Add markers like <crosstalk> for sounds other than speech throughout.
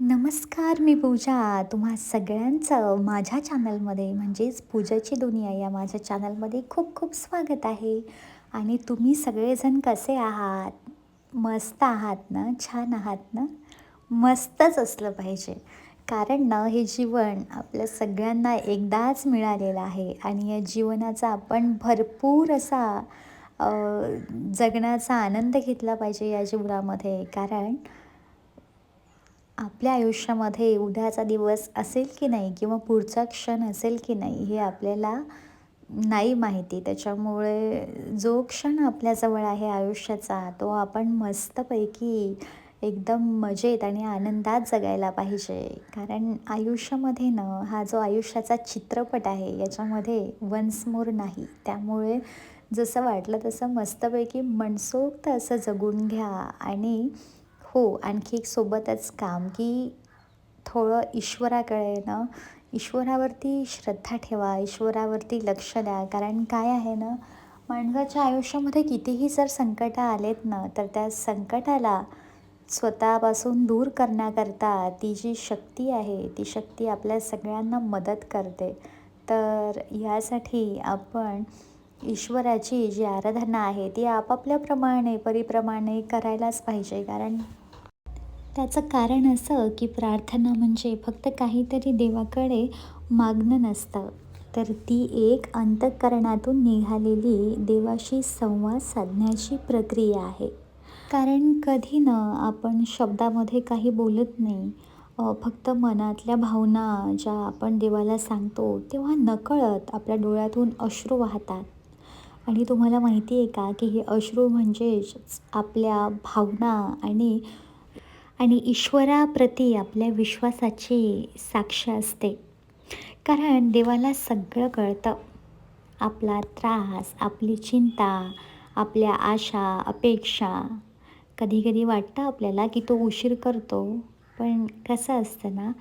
नमस्कार मी पूजा. तुम्हा सगळ्यांचं माझ्या चॅनलमध्ये म्हणजेच पूजाची दुनिया या माझ्या चॅनलमध्ये खूप खूप स्वागत आहे. आणि तुम्ही सगळेजण कसे आहात? मस्त आहात ना? छान आहात ना? मस्तच असलं पाहिजे. कारण ना हे जीवन आपल्या सगळ्यांना एकदाच मिळालेलं आहे. आणि या जीवनाचा आपण भरपूर असा जगण्याचा आनंद घेतला पाहिजे या जीवनामध्ये. कारण आपल्या आयुष्यामध्ये उद्याचा दिवस असेल की नाही किंवा पुढचा क्षण असेल की नाही हे आपल्याला नाही माहिती. त्याच्यामुळे जो क्षण आपल्याजवळ आहे आयुष्याचा तो आपण मस्तपैकी एकदम मजेत आणि आनंदात जगायला पाहिजे. कारण आयुष्यामध्ये ना हा जो आयुष्याचा चित्रपट आहे याच्यामध्ये वन्स मोर नाही. त्यामुळे जसं वाटलं तसं मस्तपैकी मनसोक्त असं जगून घ्या आणि हो आणखी एक सोबतच काम की थोडं ईश्वराकडे ना ईश्वरावरती श्रद्धा ठेवा ईश्वरावरती लक्ष द्या. कारण काय आहे ना माणसाच्या आयुष्यामध्ये कितीही जर संकटं आलेत ना तर त्या संकटाला स्वतःपासून दूर करण्याकरता ती जी शक्ती आहे ती शक्ती आपल्या सगळ्यांना मदत करते. तर यासाठी आपण ईश्वराची जी आराधना आहे ती आपापल्याप्रमाणे परीप्रमाणे करायलाच पाहिजे. कारण त्याचं कारण असं की प्रार्थना म्हणजे फक्त काहीतरी देवाकडे मागणं नसतं. तर ती एक अंतःकरणातून निघालेली देवाशी संवाद साधण्याची प्रक्रिया आहे. कारण कधी ना आपण शब्दामध्ये काही बोलत नाही फक्त मनातल्या भावना ज्या आपण देवाला सांगतो तेव्हा नकळत आपल्या डोळ्यातून अश्रू वाहतात. आणि तुम्हाला माहिती आहे का की हे अश्रू म्हणजेच आपल्या भावना आणि आणि ईश्वराप्रती आपल्या विश्वासाची साक्ष असते. कारण देवाला सगळं कळतं. आपला त्रास आपली चिंता आपल्या आशा अपेक्षा. कधी कधी वाटतं आपल्याला की तो उशीर करतो. पण कसं असतं ना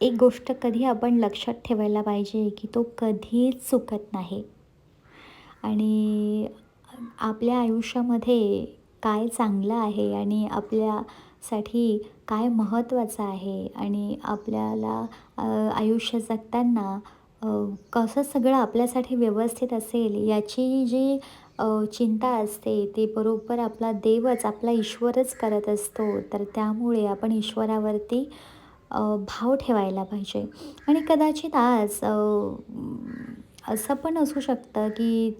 एक गोष्ट कधी आपण लक्षात ठेवायला पाहिजे की तो कधीच चुकत नाही. आणि आपल्या आयुष्यामध्ये काय चांगलं आहे आणि आपल्या साठी काय महत्त्वाचं आहे? आणि आपल्याला आयुष्य जगताना कसं सगळं आपल्यासाठी व्यवस्थित असेल याची जी चिंता असते ते बरोबर आपला देवच आपला ईश्वरच करत असतो. तर त्यामुळे आपण ईश्वरावरती भाव ठेवायला पाहिजे. आणि कदाचित आज असं पण असू शकतं की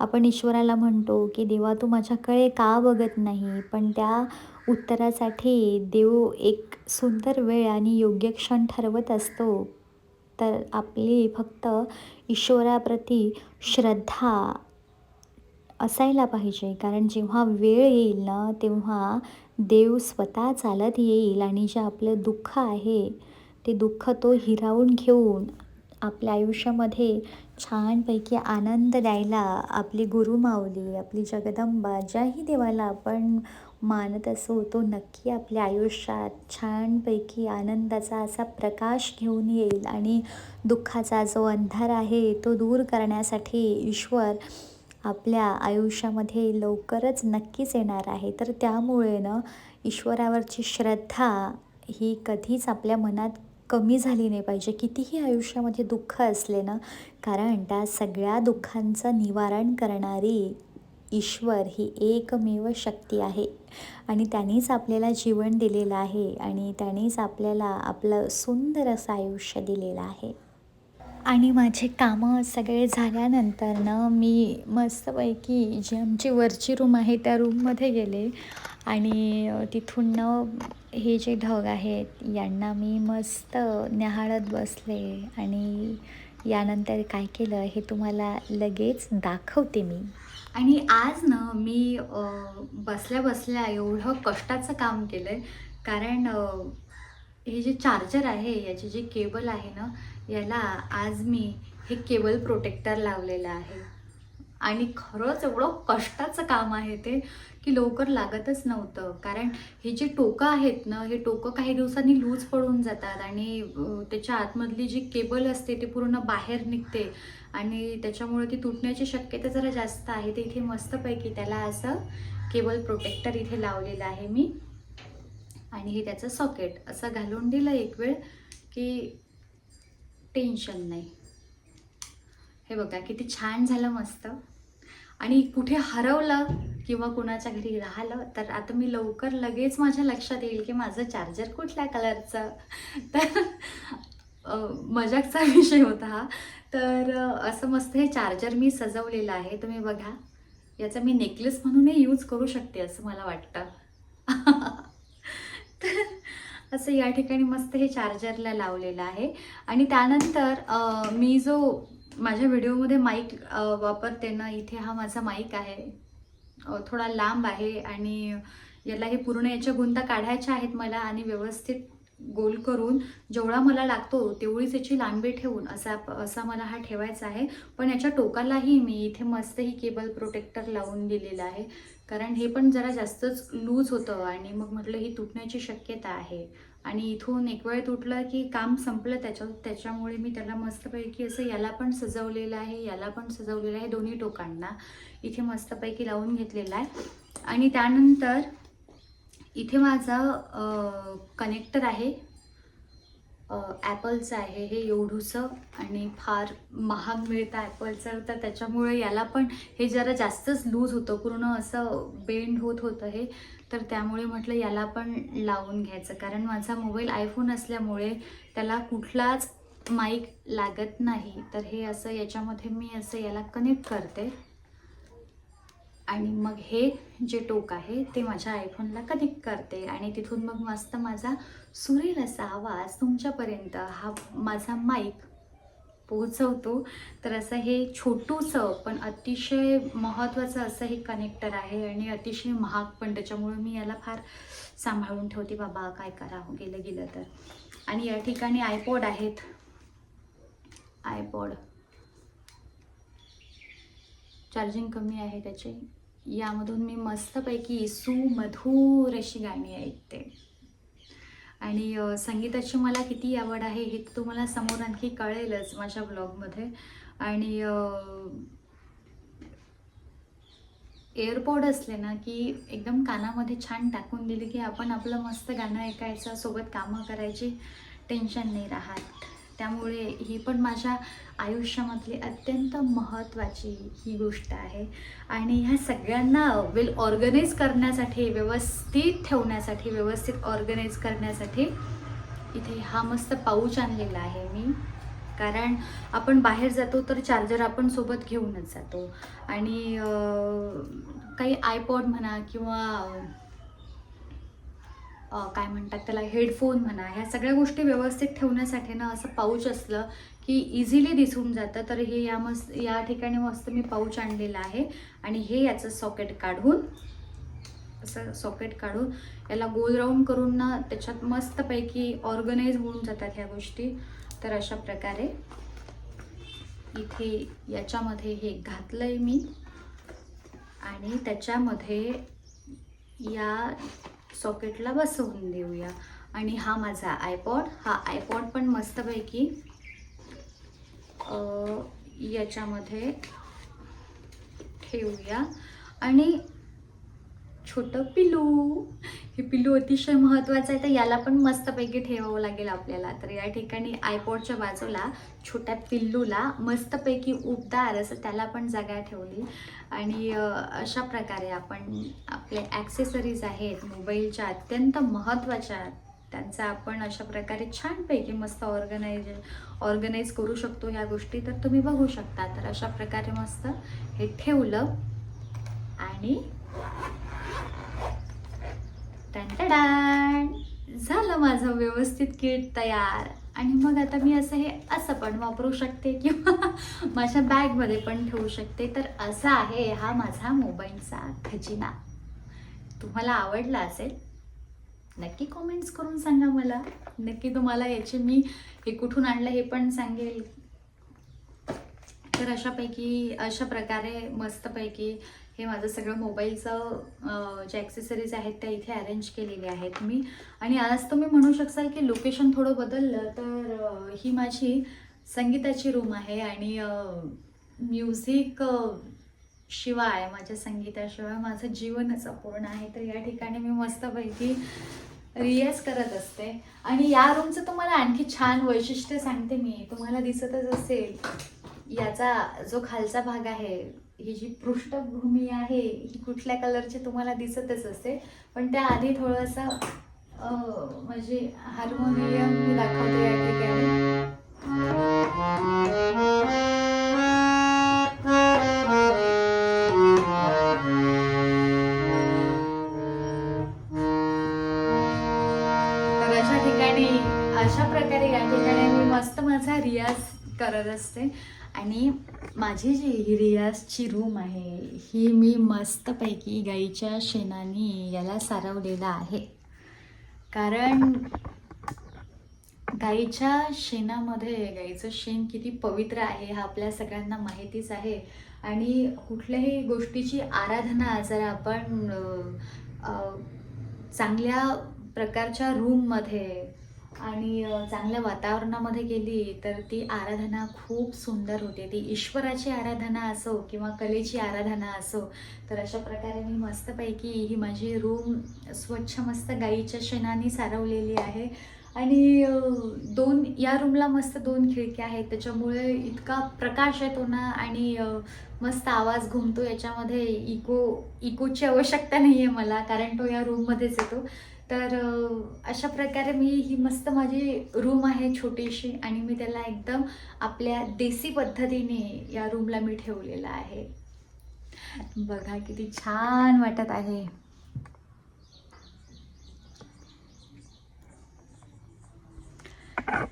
आपण ईश्वराला म्हणतो की देवा तू माझ्याकडे का बघत नाही? पण त्या उत्तरासाठी देव एक सुंदर वेळ आणि योग्य क्षण ठरवत असतो. तर आपली फक्त ईश्वराप्रती श्रद्धा असायला पाहिजे. कारण जेव्हा वेळ येईल ना तेव्हा देव स्वतः चालत येईल आणि जे आपलं दुःख आहे ते दुःख तो हिरावून घेऊन आपल्या आयुष्यामध्ये छानपैकी आनंद द्यायला आपली गुरुमाऊली आपली जगदंबा ज्याही देवाला आपण मानत असो तो नक्की आपल्या आयुष्यात छानपैकी आनंदाचा असा प्रकाश घेऊन येईल आणि दुःखाचा जो अंधार आहे तो दूर करण्यासाठी ईश्वर आपल्या आयुष्यामध्ये लवकरच नक्कीच येणार आहे. तर त्यामुळे ना ईश्वरावरची श्रद्धा ही कधीच आपल्या मनात कमी झाली नाही पाहिजे. कितीही आयुष्यामध्ये दुःख असले ना कारण त्या सगळ्या दुःखांचं निवारण करणारी ईश्वर ही एकमेव शक्ती आहे. आणि त्यांनीच आपल्याला जीवन दिलेलं आहे आणि त्यांनीच आपल्याला आपलं सुंदर असं आयुष्य दिलेलं आहे. आणि माझे कामं सगळे झाल्यानंतर ना मी मस्तपैकी जी आमची वरची रूम आहे त्या रूममध्ये गेले आणि तिथून न हे जे ढग आहेत यांना मी मस्त न्याहाळत बसले आणि यानंतर काय केलं हे तुम्हाला लगेच दाखवते मी. आणि आज ना मी बसल्या बसल्या एवढं कष्टाचं काम केलं आहे कारण हे जे चार्जर आहे याचे जे केबल आहे ना याला आज मी हे केबल प्रोटेक्टर लावलेलं आहे. आणि खरंच एवढं कष्टाचं काम आहे ते की लवकर लागतच नव्हतं. कारण हे जे टोकं आहेत ना हे टोकं काही दिवसांनी लूज पडून जातात आणि त्याच्या आतमधली जी केबल असते ती पूर्ण बाहेर निघते. आणि त्याच्यामुळे ती तुटण्याची शक्यता जरा जास्त आहे. तर इथे मस्तपैकी त्याला असं केबल प्रोटेक्टर इथे लावलेलं आहे मी. आणि हे त्याचं सॉकेट. असं घालून दिलं एक वेळ की टेन्शन नाही. हे बघा किती छान झालं मस्त. आणि कुठे हरवलं किंवा कुणाच्या घरी राहिलं तर आता मी लवकर लगेच माझ्या लक्षात येईल की माझं चार्जर कुठल्या कलरचं तर मजाकचा <laughs> विषय होता हा. तर असं मस्त हे चार्जर मी सजवलेलं आहे तुम्ही बघा. याचा मी नेकलेस म्हणूनही यूज करू शकते असं मला वाटतं. <laughs> तर असं या ठिकाणी मस्त हे चार्जरला लावलेलं आहे. आणि त्यानंतर मी जो माझ्या व्हिडिओमध्ये माईक वापरते ना इथे हा माझा माईक आहे. थोडा लांब आहे आणि याला हे पूर्ण याच्या गुंता काढायच्या आहेत मला आणि व्यवस्थित गोल करून जेवढा मला लागतो तेवढीच याची लांबी ठेवून असा असा मला हा ठेवायचा आहे. पण याच्या टोकालाही मी इथे मस्त ही केबल प्रोटेक्टर लावून दिलेला आहे. कारण हे पण जरा जास्तच लूज होतं आणि मग म्हटलं ही तुटण्याची शक्यता आहे. आणि इथून एक वेळ तुटलं की काम संपलं त्याच्या त्याच्यामुळे मी त्याला मस्तपैकी असं याला पण सजवलेलं आहे याला पण सजवलेलं आहे दोन्ही टोकांना. इथे मस्तपैकी लावून घेतलेलं आहे. आणि त्यानंतर इथे माझा कनेक्टर आहे. ॲपलचं आहे हे एवढूचं आणि फार महाग मिळतं ॲपलचं तर त्याच्यामुळे याला पण हे जरा जास्तच लूज होतं. पूर्ण असं बेंड होत होतं हे. तर त्यामुळे म्हटलं याला पण लावून घ्यायचं. कारण माझा मोबाईल आयफोन असल्यामुळे त्याला कुठलाच माईक लागत नाही. तर हे असं याच्यामध्ये मी असं याला कनेक्ट करते. आणि मग हे जे टोक आहे ते माझ्या आयफोनला कनेक्ट करते आणि तिथून मग मस्त माझा सुरेल असा आवाज तुमच्यापर्यंत हा माझा माईक पोहोचवतो. तर असं हे छोटूसं पण अतिशय महत्त्वाचं असं हे कनेक्टर आहे आणि अतिशय महाग पण त्याच्यामुळे मी याला फार सांभाळून ठेवते. बाबा काय करावं हो गेलं गेलं तर. आणि या ठिकाणी आयपॉड आहेत. आयपॉड चार्जिंग कमी आहे त्याचे. यामधून मी मस्तपैकी सुमधूर अशी गाणी ऐकते. आणि संगीताची मला किती आवड आहे हे तुम्हाला समोर आणखी कळेलच माझ्या ब्लॉगमध्ये. आणि एअरपॉड असले ना की एकदम कानामध्ये छान टाकून दिले की आपण आपलं मस्त गाणं ऐकायचं सोबत कामं करायची टेन्शन नाही राहत. त्यामुळे ही पण माझ्या आयुष्यामधली अत्यंत महत्त्वाची ही गोष्ट आहे. आणि ह्या सगळ्यांना वेल ऑर्गनाईज करण्यासाठी व्यवस्थित ठेवण्यासाठी व्यवस्थित ऑर्गनाईज करण्यासाठी इथे हा मस्त पाऊच आणलेला आहे मी. कारण आपण बाहेर जातो तर चार्जर आपण सोबत घेऊनच जातो. आणि काही आयपॉड म्हणा किंवा काय म्हणतात त्याला हेडफोन म्हणा ह्या सगळ्या गोष्टी व्यवस्थित ठेवण्यासाठी ना असं पाऊच असलं की इझिली दिसून जातं. तर हे या मस्त या ठिकाणी मस्त मी पाऊच आणलेलं आहे. आणि हे याचं सॉकेट काढून असं सॉकेट काढून याला गोल राऊंड करून ना त्याच्यात मस्तपैकी ऑर्गनाईज होऊन जातात ह्या गोष्टी. तर अशा प्रकारे इथे याच्यामध्ये हे घातलं आहे मी. आणि त्याच्यामध्ये या सॉकेटला बसवून देऊया. आणि हा माझा आयपॉड हा आयपॉड पण मस्तपैकी याच्यामध्ये ठेवूया. आणि छोटं पिलू. हे पिल्लू अतिशय महत्त्वाचं आहे तर याला पण मस्तपैकी ठेवावं लागेल आपल्याला. तर या ठिकाणी आयपॉडच्या बाजूला छोट्या पिल्लूला मस्तपैकी उबदार असं त्याला पण जागा ठेवली. आणि अशा प्रकारे आपण आपले ॲक्सेसरीज आहेत मोबाईलच्या अत्यंत महत्त्वाच्या त्यांचा आपण अशा प्रकारे छानपैकी मस्त ऑर्गनाइज ऑर्गनाईज करू शकतो ह्या गोष्टी तर तुम्ही बघू शकता. तर अशा प्रकारे मस्त हे ठेवलं. आणि टंटडाण झालं माझं व्यवस्थित किट तयार. आणि मग आता मी असं हे असं पण वापरू शकते किंवा <laughs> माझ्या बॅगमध्ये पण ठेवू शकते. तर असा आहे हा माझा मोबाईलचा खजिना. तुम्हाला आवडला असेल नक्की कॉमेंट्स करून सांगा मला. नक्की तुम्हाला याचे मी हे कुठून आणलं हे पण सांगेल. तर अशापैकी अशा प्रकारे मस्तपैकी हे माझं सगळं मोबाईलचं ज्या जे ॲक्सेसरीज आहेत त्या इथे अरेंज केलेले आहेत मी. आणि आज तुम्ही म्हणू शकाल की लोकेशन थोडं बदललं तर ही माझी संगीताची रूम आहे आणि म्युझिक शिवाय माझ्या संगीताशिवाय माझं जीवनच अपूर्ण आहे. तर या ठिकाणी मी मस्तपैकी रियाज करत असते. आणि या रूमचं तुम्हाला आणखी छान वैशिष्ट्य सांगते मी. तुम्हाला दिसतच असेल याचा जो खालचा भाग आहे ही जी पृष्ठभूमी आहे ही कुठल्या कलरची तुम्हाला दिसतच असते पण त्याआधी थोडंसं म्हणजे हार्मोनियम मी दाखवते या अशा ठिकाणी अशा प्रकारे या ठिकाणी मी मस्त माझा रियाज करत असते. आणि माझी जी ही रियाजची रूम आहे ही मी मस्तपैकी गाईच्या शेणाने याला सारवलेलं आहे. कारण गाईच्या शेणामध्ये गाईचं शेण किती पवित्र आहे हा आपल्या सगळ्यांना माहितीच आहे. आणि कुठल्याही गोष्टीची आराधना जर आपण चांगल्या प्रकारच्या रूममध्ये आणि चांगल्या वातावरणामध्ये गेली तर ती आराधना खूप सुंदर होते. ती ईश्वराची आराधना असो किंवा कलेची आराधना असो तर अशा प्रकारे मी मस्तपैकी ही माझी रूम स्वच्छ मस्त गाईच्या शेणाने सारवलेली आहे. आणि दोन या रूमला मस्त दोन खिडक्या आहेत. त्याच्यामुळे इतका प्रकाश येतो ना आणि मस्त आवाज घुमतो. याच्यामध्ये इको इकोची आवश्यकता नाही आहे मला कारण तो या रूममध्येच येतो. तर अशा प्रकारे मी ही मस्त माझी रूम आहे छोटीशी आणि मी त्याला एकदम आपल्या देसी पद्धतीने या रूमला मी ठेवलेलं आहे. बघा किती छान वाटत आहे.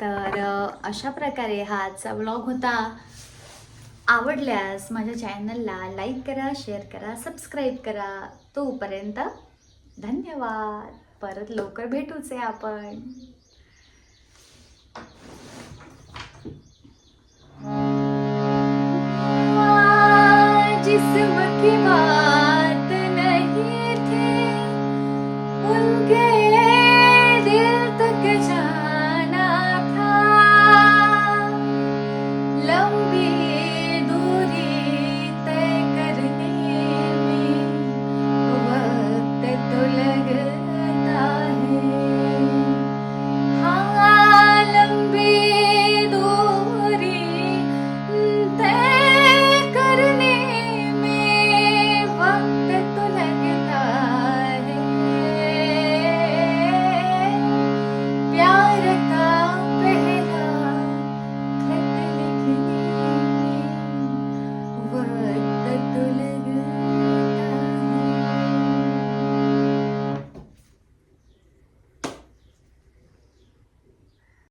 तर अशा प्रकारे हा आजचा ब्लॉग होता. आवडल्यास माझ्या चॅनलला लाईक करा शेअर करा सबस्क्राईब करा. तोपर्यंत धन्यवाद. परत लवकर भेटूच आहे आपण जिसम की